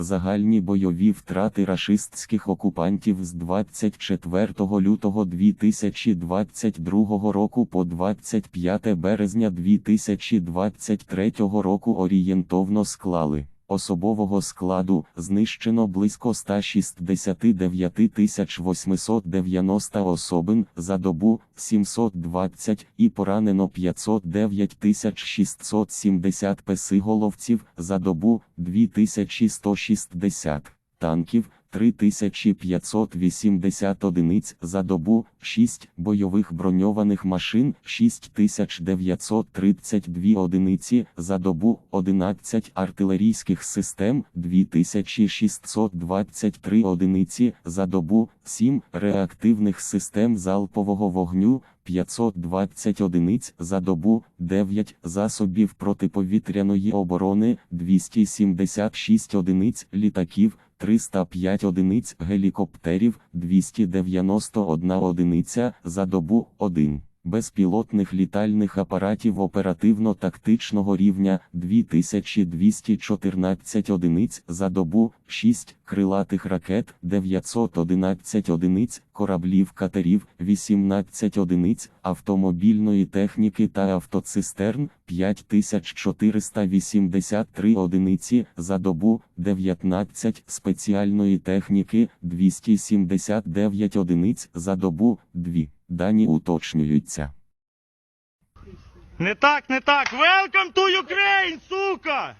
Загальні бойові втрати рашистських окупантів з 24 лютого 2022 року по 25 березня 2023 року орієнтовно склали. Особового складу знищено близько 169 890 особин за добу 720 і поранено 509 670 песиголовців за добу 2160 танків. 3580 одиниць за добу, 6 бойових броньованих машин, 6932 одиниці за добу, 11 артилерійських систем, 2623 одиниці за добу, 7 реактивних систем залпового вогню, 520 одиниць за добу, 9 засобів протиповітряної оборони, 276 одиниць літаків, 305 одиниць гелікоптерів, 291 одиниця за добу 1. Безпілотних літальних апаратів оперативно-тактичного рівня 2214 одиниць за добу, 6 крилатих ракет, 911 одиниць, кораблів катерів, 18 одиниць, автомобільної техніки та автоцистерн, 5483 одиниці за добу, 19 спеціальної техніки, 279 одиниць за добу, 2. Дані уточнюються. Не так, не так. Welcome to Ukraine, сука!